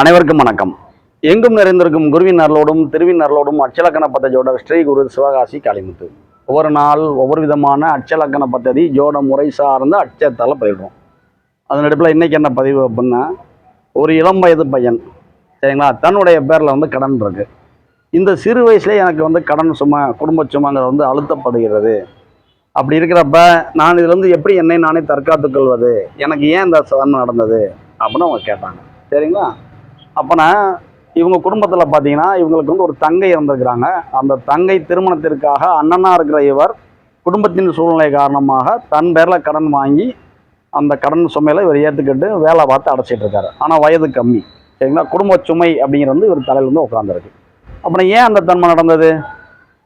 அனைவருக்கும் வணக்கம். எங்கும் நிறைந்திருக்கும் குருவின் அருளோடும் திருவின் அருளோடும் அச்சலக்கண பத்ததியோட ஸ்ரீ குரு சிவகாசி காளிமுத்து. ஒவ்வொரு நாள் ஒவ்வொரு விதமான அச்சலக்கண பத்ததி ஜோட முறை சார்ந்த அச்சத்தால் பயிடுறோம் அதன் அடிப்பில் இன்னைக்கு என்ன பதிவு அப்படின்னா ஒரு இளம் வயது பையன் சரிங்களா? தன்னுடைய பேரில் வந்து கடன் இருக்கு. இந்த சிறு வயசுலேயே எனக்கு வந்து கடன் சும்மா குடும்ப சும்மாங்கிறது வந்து அழுத்தப்படுகிறது. அப்படி இருக்கிறப்ப நான் இதுலேருந்து எப்படி என்னை நானே தற்காத்துக் கொள்வது? எனக்கு ஏன் இந்த சாதனை நடந்தது? அப்படின்னு அவங்க கேட்டாங்க. சரிங்களா? அப்போனா இவங்க குடும்பத்தில் பார்த்தீங்கன்னா இவங்களுக்கு வந்து ஒரு தங்கை இருந்திருக்கிறாங்க. அந்த தங்கை திருமணத்திற்காக அண்ணனாக இருக்கிற இவர் குடும்பத்தின் சூழ்நிலை காரணமாக தன் பேரில் கடன் வாங்கி அந்த கடன் சுமையில் இவர் ஏற்றுக்கிட்டு வேலை பார்த்து அடைச்சிட்டு இருக்காரு. ஆனால் வயது கம்மி. சரிங்களா? குடும்ப சுமை அப்படிங்கிறது வந்து இவர் தலையில் வந்து உட்காந்துருக்கு அப்புறம் ஏன் அந்த தன்மை நடந்தது?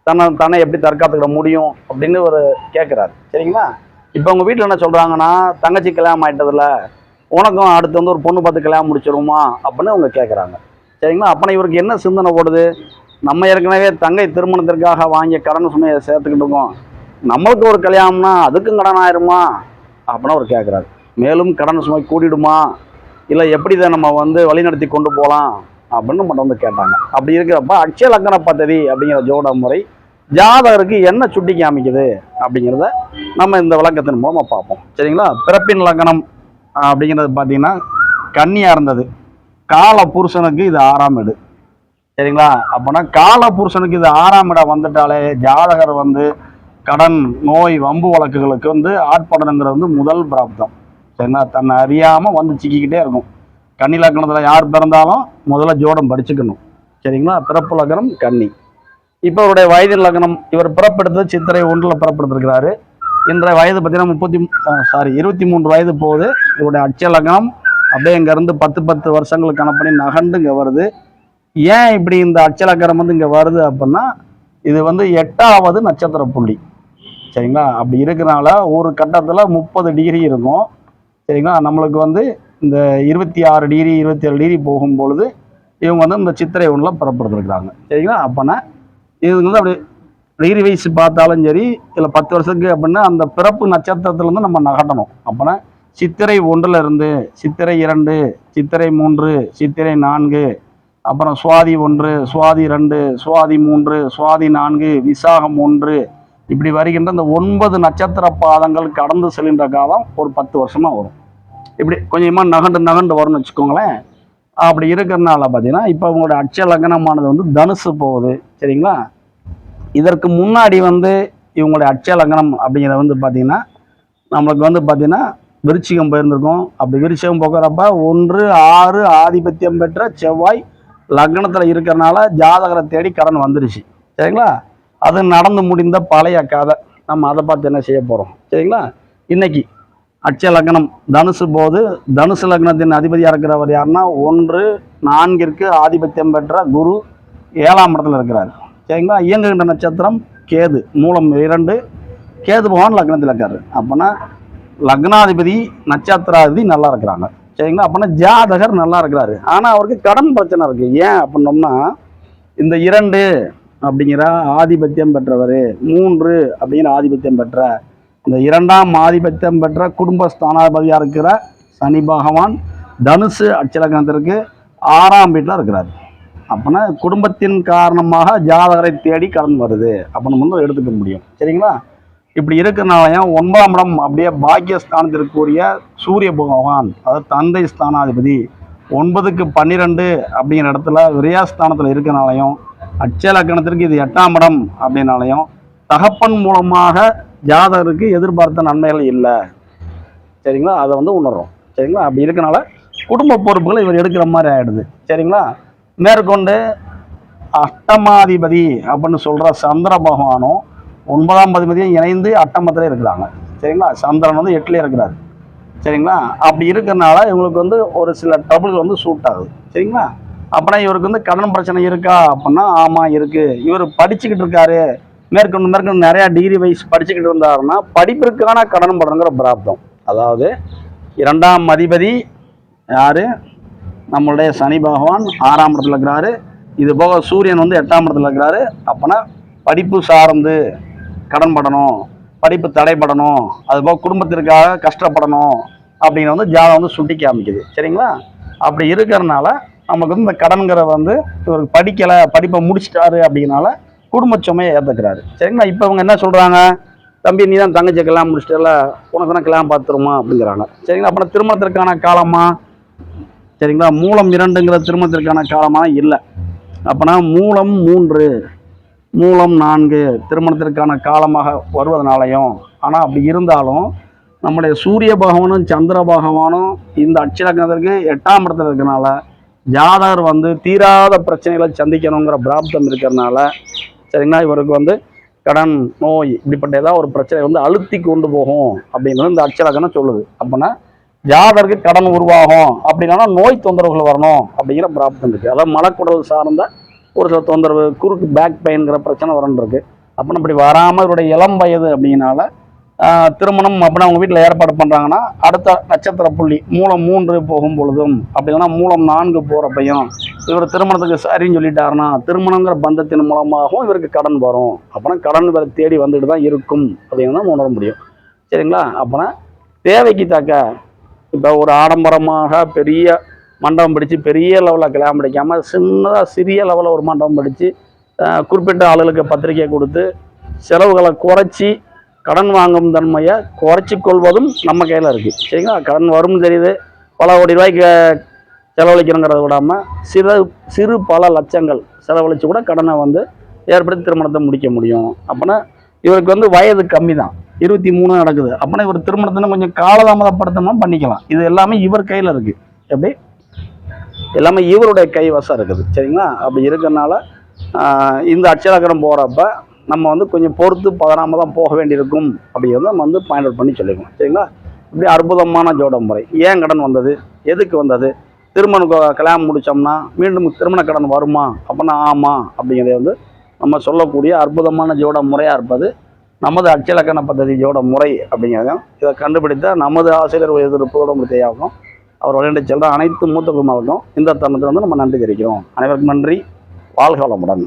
தன்னை தானே எப்படி தற்காத்துக்கிட முடியும் அப்படின்னு ஒரு கேட்குறாரு சரிங்களா? இப்போ உங்கள் வீட்டில் என்ன சொல்கிறாங்கன்னா தங்கச்சி கல்யாணம் ஆயிட்டதில்ல உனக்கும் அடுத்து வந்து ஒரு பொண்ணு பார்த்து கல்யாணம் முடிச்சிருமா அப்படின்னு அவங்க கேட்குறாங்க சரிங்களா? அப்போ இவருக்கு என்ன சிந்தனை போடுது நம்ம ஏற்கனவே தங்கை திருமணத்திற்காக வாங்கிய கடன் சுமையை சேர்த்துக்கிட்டு இருக்கோம். நம்மளுக்கு ஒரு கல்யாணம்னா அதுக்கும் கடன் ஆயிருமா? அப்படின்னு அவர் கேட்குறாரு மேலும் கடன் சுமை கூடிடுமா? இல்லை எப்படி இதை நம்ம வந்து வழிநடத்தி கொண்டு போகலாம்? அப்படின்னு மட்டும் வந்து கேட்டாங்க. அப்படி இருக்கிறப்ப அக்ஷய லக்கண பദ്ധதி அப்படிங்கிற ஜோட முறை ஜாதகருக்கு என்ன சுட்டி காமிக்குது அப்படிங்கிறத நம்ம இந்த விளக்கத்தின் மூலமாக பார்ப்போம். சரிங்களா? பிறப்பின் லக்கணம் அப்படிங்கிறது பார்த்தீங்கன்னா கன்னியாக இருந்தது. கால புருஷனுக்கு இது ஆறாம் இடு சரிங்களா? அப்போனா கால புருஷனுக்கு இது ஆறாம் இடம் வந்துட்டாலே ஜாதகர் வந்து கடன் நோய் வம்பு வழக்குகளுக்கு வந்து ஆட்படணுங்கிறது வந்து முதல் பிராப்தம். சரிங்களா? தன்னை அறியாமல் வந்து சிக்கிக்கிட்டே இருக்கும். கன்னி லக்கணத்தில் யார் பிறந்தாலும் முதல்ல ஜோடம் படிச்சுக்கணும். சரிங்களா? பிறப்பு லக்னம் கன்னி. இப்போ இவருடைய வயது லக்னம் இவர் பிறப்பெடுத்து சித்திரை ஒன்றில் பிறப்பெடுத்திருக்கிறாரு. என்ற வயது பார்த்தீங்கன்னா முப்பத்தி சாரி இருபத்தி மூன்று வயது போகுது. இவருடைய அட்சய அப்படியே இங்கேருந்து பத்து பத்து வருஷங்கள் கணப்பணி நகண்டு இங்கே வருது. ஏன் இப்படி இந்த அச்சலக்கரம் வந்து இங்கே வருது அப்படின்னா இது வந்து எட்டாவது நட்சத்திர புள்ளி. சரிங்களா? அப்படி இருக்கிறனால ஒரு கட்டத்தில் முப்பது டிகிரி இருக்கும். சரிங்களா? நம்மளுக்கு வந்து இந்த இருபத்தி ஆறு டிகிரி இருபத்தி ஏழு டிகிரி போகும்பொழுது இவங்க வந்து இந்த சித்திரை ஒன்றில் புறப்படுத்திருக்கிறாங்க. சரிங்களா? அப்போனா இது வந்து அப்படி டிகிரி வைஸ் பார்த்தாலும் சரி இல்லை பத்து வருஷத்துக்கு அப்படின்னா அந்த பிறப்பு நட்சத்திரத்துலேருந்து நம்ம நகட்டணும். அப்போனா சித்திரை ஒன்றில் இருந்து சித்திரை இரண்டு சித்திரை மூன்று சித்திரை நான்கு அப்புறம் சுவாதி ஒன்று சுவாதி ரெண்டு சுவாதி மூன்று சுவாதி நான்கு விசாகம் ஒன்று இப்படி வருகின்ற இந்த ஒன்பது நட்சத்திர பாதங்கள் கடந்து செல்கின்ற காலம் ஒரு பத்து வருஷமாக வரும். இப்படி கொஞ்சமாக நகண்டு நகண்டு வரும்னு வச்சுக்கோங்களேன். அப்படி இருக்கிறனால பார்த்தீங்கன்னா இப்போ உங்களோட அட்ச லக்னமானது வந்து தனுசு போகுது. சரிங்களா? இதற்கு முன்னாடி வந்து இவங்களுடைய அட்சய லக்னம் அப்படிங்கிறத வந்து பார்த்தீங்கன்னா நம்மளுக்கு வந்து பார்த்தீங்கன்னா விருச்சிகம் போயிருந்திருக்கும். அப்படி விருச்சிகம் போகிறப்ப ஒன்று ஆறு ஆதிபத்தியம் பெற்ற செவ்வாய் லக்னத்தில் இருக்கிறனால ஜாதகரை தேடி கடன் வந்துருச்சு. சரிங்களா? அது நடந்து முடிந்த பழைய கதை. நம்ம அதை பார்த்து என்ன செய்ய போகிறோம் சரிங்களா? இன்னைக்கு அட்சய லக்னம் தனுசு போது தனுசு லக்னத்தின் அதிபதியாக இருக்கிறவர் யாருன்னா ஒன்று நான்கிற்கு ஆதிபத்தியம் பெற்ற குரு ஏழாம் இடத்துல இருக்கிறார். சரிங்களா இயங்குகின்ற நட்சத்திரம்? கேது. மூலம் இரண்டு. கேது பகவான் லக்னத்தில் இருக்காரு. அப்போனா லக்னாதிபதி நட்சத்திராதிபதி நல்லா இருக்கிறாங்க. சரிங்களா? அப்போனா ஜாதகர் நல்லா இருக்கிறாரு. ஆனால் அவருக்கு கடன் பிரச்சனை இருக்கு. ஏன் அப்படின்னோம்னா இந்த இரண்டு அப்படிங்கிற ஆதிபத்தியம் பெற்றவர் மூன்று அப்படிங்கிற ஆதிபத்தியம் பெற்ற இந்த இரண்டாம் ஆதிபத்தியம் பெற்ற குடும்ப ஸ்தானாதிபதியாக இருக்கிற சனி பகவான் தனுசு அச்சலக்கணத்திற்கு ஆறாம் வீட்டில் இருக்கிறார். அப்போனா குடும்பத்தின் காரணமாக ஜாதகரை தேடி கடன் வருது. அப்படின்னு வந்து எடுத்துக்க முடியும். சரிங்களா? இப்படி இருக்கிறனாலையும் ஒன்பதாம் இடம் அப்படியே பாக்கியஸ்தானத்திற்குரிய சூரிய பகவான் அதாவது தந்தை ஸ்தானாதிபதி ஒன்பதுக்கு பன்னிரெண்டு அப்படிங்கிற இடத்துல விரயாஸ்தானத்தில் இருக்கிறனாலையும் அட்சய லக்கணத்திற்கு இது எட்டாம் இடம் அப்படின்னாலையும் தகப்பன் மூலமாக ஜாதகருக்கு எதிர்பார்த்த நன்மைகள் இல்லை. சரிங்களா? அதை வந்து உணர்றோம். சரிங்களா? அப்படி இருக்கனால குடும்ப பொறுப்புகளை இவர் எடுக்கிற மாதிரி ஆகிடுது சரிங்களா? மேற்கொண்டு அட்டமாதிபதி அப்படின்னு சொல்கிற சந்திர பகவானும் ஒன்பதாம் பதிபதியும் இணைந்து அட்டமத்தில் இருக்கிறாங்க. சரிங்களா? சந்திரன் வந்து எட்டுலேயே இருக்கிறார். சரிங்களா? அப்படி இருக்கிறனால இவங்களுக்கு வந்து ஒரு சில ட்ரபிள் வந்து சூட் ஆகுது. சரிங்களா? அப்புறம் இவருக்கு வந்து கடன் பிரச்சனை இருக்கா அப்படின்னா ஆமாம் இருக்குது இவர் படிச்சுக்கிட்டு இருக்காரு. மேற்கொண்டு மேற்கொண்டு நிறையா டிகிரி வைஸ் படிச்சுக்கிட்டு இருந்தாருன்னா படிப்பிற்கான கடன் படணுங்கிற பிராப்தம். அதாவது இரண்டாம் அதிபதி யார்? நம்மளுடைய சனி பகவான் ஆறாம் இடத்துல இருக்கிறாரு. இது போக சூரியன் வந்து எட்டாம் இடத்துல இருக்கிறாரு. அப்போனா படிப்பு சார்ந்து கடன் படணும் படிப்பு தடைப்படணும் அது போக குடும்பத்திற்காக கஷ்டப்படணும் அப்படின்னு வந்து ஜாதகம் வந்து சுட்டி காமிக்குது. சரிங்களா? அப்படி இருக்கிறனால நமக்கு வந்து இந்த கடன்கிற வந்து இவருக்கு படிக்கலை படிப்பை முடிச்சிட்டாரு அப்படின்னால குடும்ப சுமையை ஏற்றுக்கிறாரு சரிங்களா? இப்போ இவங்க என்ன சொல்கிறாங்க தம்பி நீ தான் தங்கச்சி கல்யாணம் முடிச்சிட்டல உனக்கு தானே கல்யாணம் பார்த்துருமா? அப்படிங்கிறாங்க. சரிங்களா? அப்புறம் திருமணத்திற்கான காலமாக சரிங்களா? மூலம் இரண்டுங்கிற திருமணத்திற்கான காலமாக இல்லை. அப்போனா மூலம் மூன்று மூலம் நான்கு திருமணத்திற்கான காலமாக வருவதனாலையும் ஆனால் அப்படி இருந்தாலும் நம்முடைய சூரிய பகவானும் சந்திர பகவானும் இந்த அட்சரகத்திற்கு எட்டாம் இடத்துல இருக்கனால ஜாதகர் வந்து தீராத பிரச்சனைகளை சந்திக்கணுங்கிற பிராப்தம் இருக்கிறனால சரிங்களா? இவருக்கு வந்து கடன் நோய் இப்படிப்பட்ட ஏதாவது ஒரு பிரச்சனை வந்து அழுத்தி கொண்டு போகும் அப்படிங்கிறது இந்த அட்சரகனை சொல்லுது. அப்படின்னா ஜாதருக்கு கடன் உருவாகும். அப்படின்னா நோய் தொந்தரவுகள் வரணும் அப்படிங்கிற பிராப்தம் இருக்குது அதாவது மலக்குடல் சார்ந்த ஒரு சில தொந்தரவு குறுக்கு பேக் பெயின்கிற பிரச்சனை வரணும் இருக்குது அப்போ இப்படி வராமல் இவருடைய இளம் வயது அப்படிங்கனால திருமணம் அப்படின்னா அவங்க வீட்டில் ஏற்பாடு பண்ணுறாங்கன்னா அடுத்த நட்சத்திர புள்ளி மூலம் மூன்று போகும் பொழுதும் அப்படி இல்லைன்னா மூலம் நான்கு போகிறப்பையும் இவர் திருமணத்துக்கு சரின்னு சொல்லிட்டாருன்னா திருமணங்கிற பந்தத்தின் மூலமாகவும் இவருக்கு கடன் வரும். அப்போனா கடன் இவரை தேடி வந்துட்டு தான் இருக்கும் அப்படின்னு தான் உணர முடியும். சரிங்களா? அப்போனா தேவைக்கு தக்க இப்போ ஒரு ஆடம்பரமாக பெரிய மண்டபம் பிடிச்சு பெரிய லெவலில் கல்யாணம் படிக்காமல் சின்னதாக சிறிய லெவலில் ஒரு மண்டபம் பிடிச்சு குறிப்பிட்ட ஆளுகளுக்கு பத்திரிக்கை கொடுத்து செலவுகளை குறைச்சி கடன் வாங்கும் தன்மையை குறைச்சி கொள்வதும் நம்ம கையில் இருக்குது சரிங்களா? கடன் வரும்னு தெரியுது. பல கோடி ரூபாய்க்கு செலவழிக்கணுங்கிறத விடாமல் சிறு சிறு பல லட்சங்கள் செலவழித்து கூட கடனை வந்து ஏற்படுத்தி திருமணத்தை முடிக்க முடியும். அப்போனா இவருக்கு வந்து வயது கம்மி தான் இருபத்தி மூணு நடக்குது. அப்படின்னா இவர் திருமணத்தை கொஞ்சம் காலதாமதப்படுத்தணும்னா பண்ணிக்கலாம். இது எல்லாமே இவர் கையில் இருக்குது எப்படி? எல்லாமே இவருடைய கைவசம் இருக்குது. சரிங்களா? அப்படி இருக்கிறனால இந்த அட்சலக்கரம் போகிறப்ப நம்ம வந்து கொஞ்சம் பொறுத்து பதினாம தான் போக வேண்டியிருக்கும். அப்படிங்கிறத நம்ம வந்து பாயிண்ட் அவுட் பண்ணி சொல்லிக்கலாம். சரிங்களா? இப்படி அற்புதமான ஜோட முறை. ஏன் கடன் வந்தது? எதுக்கு வந்தது? திருமண கல்யாணம் முடித்தோம்னா மீண்டும் திருமண கடன் வருமா? அப்படின்னா ஆமாம் அப்படிங்கிறத வந்து நம்ம சொல்லக்கூடிய அற்புதமான ஜோட முறையாக இருப்பது நமது அச்சலக்கண பദ്ധதி முறை அப்படிங்கிறதும் இதை கண்டுபிடித்தால் நமது ஆசிரியர் எதிர்ப்போட தேவையாகும். அவர் வழிநடை செல்ற அனைத்து மூத்த குடும்பங்களுக்கும் இந்த தருணத்தில் வந்து நம்ம நன்றி தெரிவிக்கிறோம். அனைவருக்கும் நன்றி. வாழ்க வளமுடன்.